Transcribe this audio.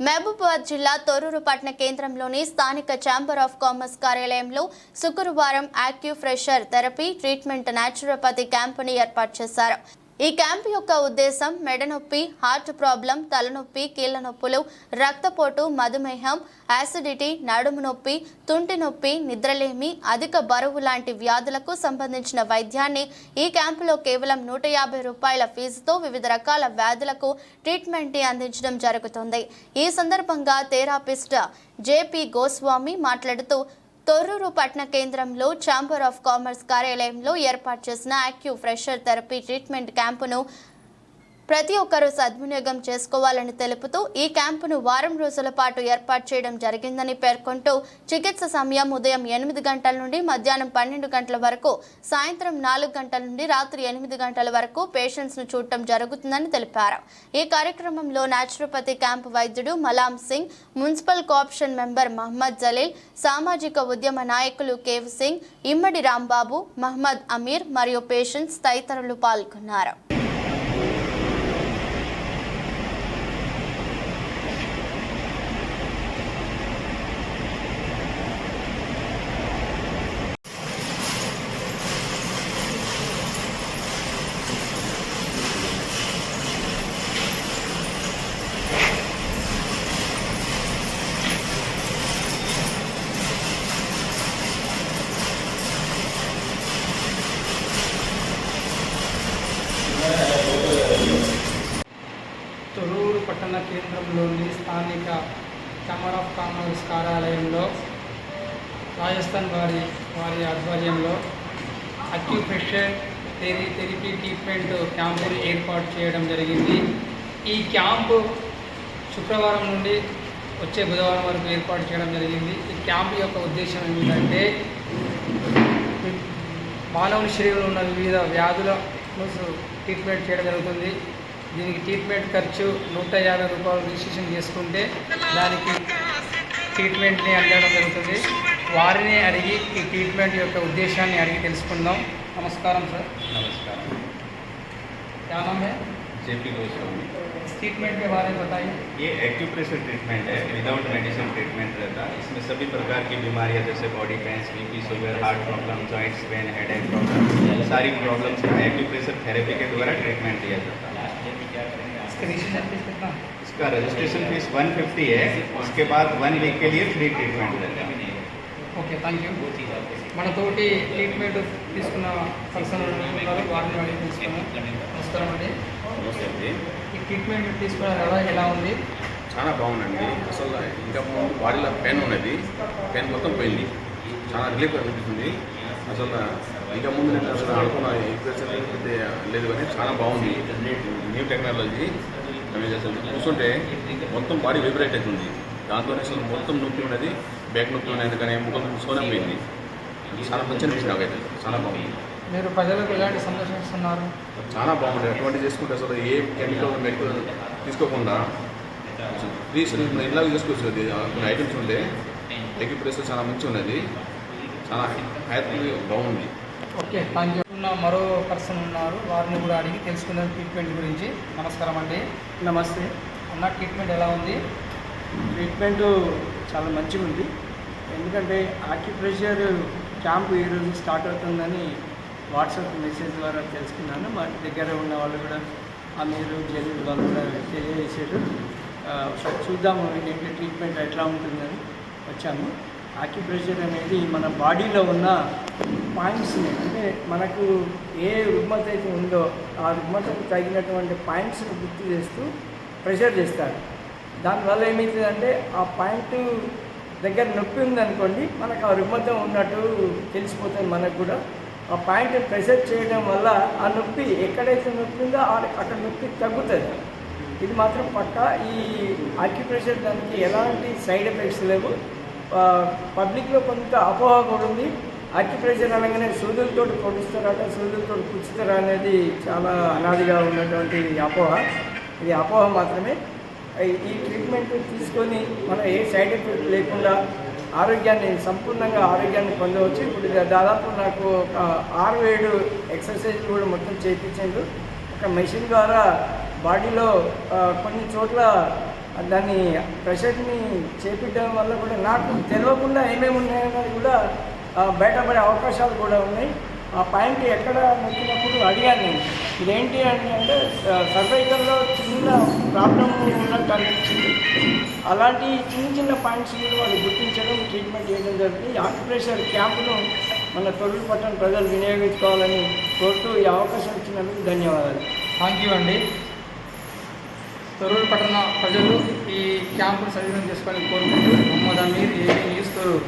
మహబూబాబాద్ జిల్లా తొర్రూరు పట్టణ కేంద్రంలోని స్థానిక ఛాంబర్ ఆఫ్ కామర్స్ కార్యాలయంలో శుక్రవారం acupressure therapy treatment naturopathy క్యాంపుని ఏర్పాటు చేశారు. ఈ క్యాంప్ యొక్క ఉద్దేశం మెడ నొప్పి హార్ట్ ప్రాబ్లం తలనొప్పి కీళ్ళ నొప్పులు రక్తపోటు మధుమేహం యాసిడిటీ నడుము నొప్పి తుంటి నొప్పి నిద్రలేమి అధిక బరువు లాంటి వ్యాధులకు సంబంధించిన వైద్యాన్ని ఈ క్యాంపులో కేవలం నూట యాభై రూపాయల ఫీజుతో వివిధ రకాల వ్యాధులకు ట్రీట్మెంట్ని అందించడం జరుగుతుంది. ఈ సందర్భంగా థెరాపిస్ట్ జేపీ గోస్వామి మాట్లాడుతూ తొర్రూరు పట్టణ కేంద్రంలో ఛాంబర్ ఆఫ్ కామర్స్ కార్యాలయంలో ఏర్పాటు చేసిన యాక్యూ ఫ్రెషర్ థెరపీ ట్రీట్మెంట్ క్యాంపును ప్రతి ఒక్కరూ సద్వినియోగం చేసుకోవాలని తెలుపుతూ ఈ క్యాంపును వారం రోజుల పాటు ఏర్పాటు చేయడం జరిగిందని పేర్కొంటూ చికిత్స సమయం ఉదయం ఎనిమిది గంటల నుండి మధ్యాహ్నం పన్నెండు గంటల వరకు సాయంత్రం నాలుగు గంటల నుండి రాత్రి ఎనిమిది గంటల వరకు పేషెంట్స్ను చూడటం జరుగుతుందని తెలిపారు. ఈ కార్యక్రమంలో న్యాచురోపతి క్యాంపు వైద్యుడు Malam Singh municipal cooption member Mohammed Jaleel సామాజిక ఉద్యమ నాయకులు కేవ్ సింగ్ ఇమ్మడి రాంబాబు మహమ్మద్ అమీర్ మరియు పేషెంట్స్ తదితరులు పాల్గొన్నారు తొరూరు పట్టణ కేంద్రంలోని స్థానిక ఛాంబర్ ఆఫ్ కామర్స్ కార్యాలయంలో రాజస్థాన్ వారి వారి ఆధ్వర్యంలో అక్యుప్రెషర్ థెరీ థెరపీ ట్రీట్మెంట్ క్యాంపును ఏర్పాటు చేయడం జరిగింది. ఈ క్యాంపు శుక్రవారం నుండి వచ్చే బుధవారం వరకు ఏర్పాటు చేయడం జరిగింది. ఈ క్యాంపు యొక్క ఉద్దేశం ఏమిటంటే మానవుని శరీరంలో ఉన్న వివిధ వ్యాధులను ట్రీట్మెంట్ చేయడం జరుగుతుంది. దీనికి ట్రీట్మెంట్ ఖర్చు నూట యాభై రూపాయలు రిజిస్ట్రేషన్ చేసుకుంటే దానికి ట్రీట్మెంట్ని అందడం జరుగుతుంది వారిని అడిగి ఈ ట్రీట్మెంట్ యొక్క ఉద్దేశాన్ని అడిగి తెలుసుకుందాం నమస్కారం సార్ नमस्कार क्या नाम है जेपी गोस्वामी इस ट्रीटमेंट के बारे में बताइए ये एक्यूप्रेशर ट्रीटमेंट है विदाउट मेडिसिन ट्रीटमेंट रहता है इसमें सभी प्रकार की बीमारियां जैसे body pains BP sugar heart problem joints pain headache problem सारी प्रॉब्लम्स का एक्यूप्रेशर थेरेपी के द्वारा ट्रीटमेंट दिया जाता है इसका रजिस्ट्रेशन फीस कितना है? इसका रजिस्ट्रेशन फीस 150 है उसके बाद वन वीक के लिए फ्री ट्रीटमेंट रहता है ఓకే థ్యాంక్ యూ మనతోటి ట్రీట్మెంట్ తీసుకున్న పర్సన్ ఉన్నారు వారిని అడిగి తీసుకున్నాం నమస్కారం అండి నమస్తే అండి ఈ ట్రీట్మెంట్ తీసుకున్న ఎలా ఎలా ఉంది చాలా బాగుందండి అసలు ఇంకా బాడీలో పెయిన్ ఉన్నది పెయిన్ మొత్తం పోయింది చాలా రిలీఫ్ అనిపిస్తుంది అసలు ఇంకా ముందు నేను అసలు అనుకున్న ఇంప్రెషన్ లేదు కానీ చాలా బాగుంది. న్యూ టెక్నాలజీ మేము అసలు కూర్చుంటే మొత్తం బాడీ వైబ్రేట్ అవుతుంది. దాంతో అసలు మొత్తం నొప్పి ఉన్నది బ్యాక్ నొప్పి ఉన్నది కానీ ముఖం సోనం పోయింది. చాలా మంచి అనిపించింది నాకైతే. చాలా బాగుంది. మీరు ప్రజలకు ఎలాంటి సందర్శిస్తున్నారు చాలా బాగుంటుంది అటువంటి చేసుకుంటే అసలు ఏ కెమికల్ మెడికల్ తీసుకోకుండా ఫ్రీ ఇలాగ చేసుకోవచ్చు అది కొన్ని ఐటమ్స్ ఉంటే ఎగ్గి ప్రెస్ చాలా మంచిగా ఉన్నది. చాలా హ్యాపీ బాగుంది. ఓకే థ్యాంక్ యూ ఉన్న మరో పర్సన్ ఉన్నారు. వారిని కూడా అడిగి తెలుసుకుందాం ట్రీట్మెంట్ గురించి. నమస్కారం అండి. నమస్తే. అన్న ట్రీట్మెంట్ ఎలా ఉంది? ట్రీట్మెంట్ చాలా మంచిగా ఉంది ఎందుకంటే ఆక్యుప్రెషర్ క్యాంప్ ఈరోజు స్టార్ట్ అవుతుందని వాట్సాప్ మెసేజ్ ద్వారా తెలుసుకున్నాను. మా దగ్గర ఉన్న వాళ్ళు కూడా అమీరు జలీల్ వాళ్ళు కూడా తెలియజేశారు. చూద్దాము ఏంటి ట్రీట్మెంట్ ఎట్లా ఉంటుందని. వచ్చాము. ఆక్యుప్రెషర్ అనేది మన బాడీలో ఉన్న పాయింట్స్ని అంటే మనకు ఏ రుగ్మత అయితే ఉందో ఆ రుగ్మతకు తగినటువంటి పాయింట్స్ని గుర్తు చేస్తూ ప్రెషర్ చేస్తారు. దానివల్ల ఏమవుతుందంటే ఆ పాయింట్ దగ్గర నొప్పి ఉందనుకోండి మనకు ఆ రుగ్మత ఉన్నట్టు తెలిసిపోతుంది మనకు కూడా. ఆ పాయింట్ ప్రెషర్ చేయడం వల్ల ఆ నొప్పి ఎక్కడైతే నొప్పి ఉందో ఆ- అక్కడ నొప్పి తగ్గుతుంది. ఇది మాత్రం పక్కా ఈ ఆక్యుప్రెషర్ దానికి ఎలాంటి సైడ్ ఎఫెక్ట్స్ లేవు. పబ్లిక్లో కొంత అపోహ కూడా ఉంది. ఆక్యుప్రెషర్ అనగానే సూదులతో పొడుస్తారట సూదులతో పుచ్చుతారా అనేది చాలా అనాదిగా ఉన్నటువంటి అపోహ. ఇది అపోహ మాత్రమే. ఈ- ట్రీట్మెంట్ తీసుకొని మనం ఏ సైడ్ ఎఫెక్ట్ లేకుండా ఆరోగ్యాన్ని సంపూర్ణంగా ఆరోగ్యాన్ని పొందవచ్చు. ఇప్పుడు దాదాపు నాకు ఒక ఆరు ఏడు ఎక్సర్సైజ్ కూడా మొత్తం చేయించండు ఒక మెషిన్ ద్వారా బాడీలో కొన్ని చోట్ల దాన్ని ప్రెషర్ని చేపించడం వల్ల కూడా నాకు తెలియకుండా ఏమేమి ఉన్నాయన్నది కూడా బయటపడే అవకాశాలు కూడా ఉన్నాయి. ఆ పాయింట్ ఎక్కడ నొక్కినప్పుడు అడిగాను నేను. ఇదేంటి అని అంటే సర్వైకల్లో చిన్న ప్రాబ్లం ఉన్నట్టు అనిపించింది అలాంటి చిన్న చిన్న పాయింట్స్ కూడా వాళ్ళు గుర్తించడం ట్రీట్మెంట్ చేయడం జరిగింది. ఆక్యుప్రెషర్ క్యాంపును మన తొలి పట్టణ ప్రజలు వినియోగించుకోవాలని కోరుతూ ఈ అవకాశం ఇచ్చినందుకు ధన్యవాదాలు. థ్యాంక్ యూ అండి. తొర్రూరు పట్టణ ప్రజలు ఈ క్యాంపును సద్వినియోగం చేసుకోవాలని కోరుకుంటూ మొహమ్మద్ అమీర్ ఏబీ న్యూస్ తొరూరు